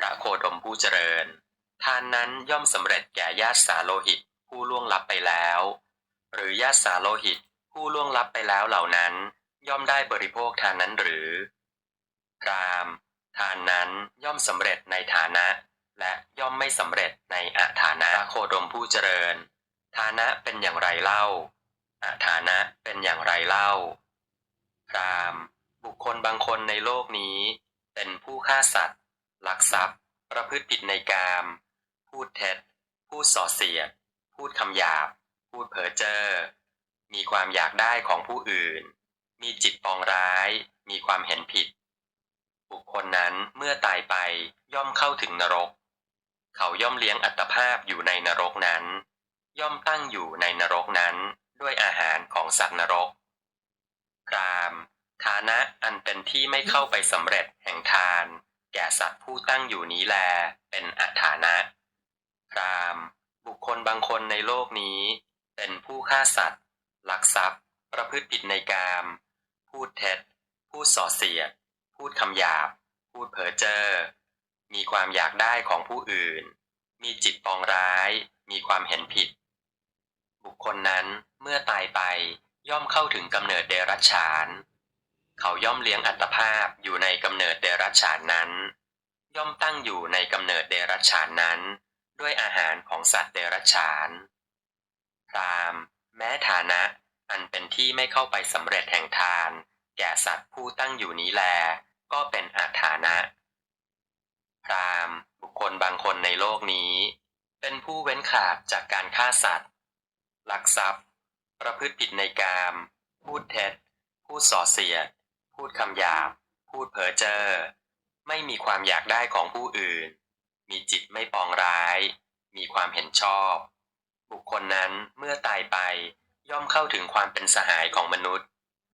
พระโคดมผู้เจริญ ทานนั้นย่อมสำเร็จแก่ญาติสาโลหิตผู้ล่วงลับไปแล้ว หรือญาติสาโลหิตผู้ล่วงลับไปแล้วเหล่านั้น ย่อมได้บริโภคทานนั้นหรือพรามทานนั้นย่อมสำเร็จในฐานะ และย่อมไม่สำเร็จในอาฐานะพระโคดมผู้เจริญ ฐานะเป็นอย่างไรเล่าอาฐานะเป็นอย่างไรเล่าพรามบุคคลบางคนในโลกนี้ เป็นผู้ฆ่าสัตว์ ลักทรัพย์ ประพฤติผิดในกาม พูดเท็จ พูดส่อเสียด พูดคำหยาบ พูดเพ้อเจ้อ มีความอยากได้ของผู้อื่น มีจิตปองร้าย มีความเห็นผิด บุคคลนั้นเมื่อตายไปย่อมเข้าถึงนรก เขาย่อมเลี้ยงอัตภาพอยู่ในนรกนั้น ย่อมตั้งอยู่ในนรกนั้นด้วยอาหารของสัตว์นรกพรามฐานะอันเป็นที่ไม่เข้าไปสำเร็จแห่งทาน แก่สัตว์ผู้ตั้งอยู่นี้แล เป็นอาฐานะ พรามบุคคลบางคนในโลกนี้ เป็นผู้ฆ่าสัตว์ ลักทรัพย์ ประพฤติผิดในกาม พูดเท็จ พูดส่อเสียด พูดคำหยาบ พูดเพ้อเจ้อ มีความอยากได้ของผู้อื่น มีจิตปองร้าย มีความเห็นผิด บุคคลนั้นเมื่อตายไปย่อมเข้าถึงกำเนิดเดรัจฉาน เขาย่อมเลี้ยงอัตภาพอยู่ในกำเนิดเดรัจฉานนั้น ย่อมตั้งอยู่ในกำเนิดเดรัจฉานนั้น ด้วยอาหารของสัตว์เดรัจฉานพรามแม้ฐานะอันเป็นที่ไม่เข้าไปสำเร็จแห่งทาน แก่สัตว์ผู้ตั้งอยู่นี้แล ก็เป็นอาฐานะพรามบุคคลบางคนในโลกนี้ เป็นผู้เว้นขาดจากการฆ่าสัตว์ลักทรัพย์ ประพฤติผิดในกาม พูดเท็จ พูดส่อเสียด พูดคำหยาบ พูดเพ้อเจ้อ ไม่มีความอยากได้ของผู้อื่น มีจิตไม่ปองร้าย มีความเห็นชอบ บุคคลนั้นเมื่อตายไปย่อมเข้าถึงความเป็นสหายของมนุษย์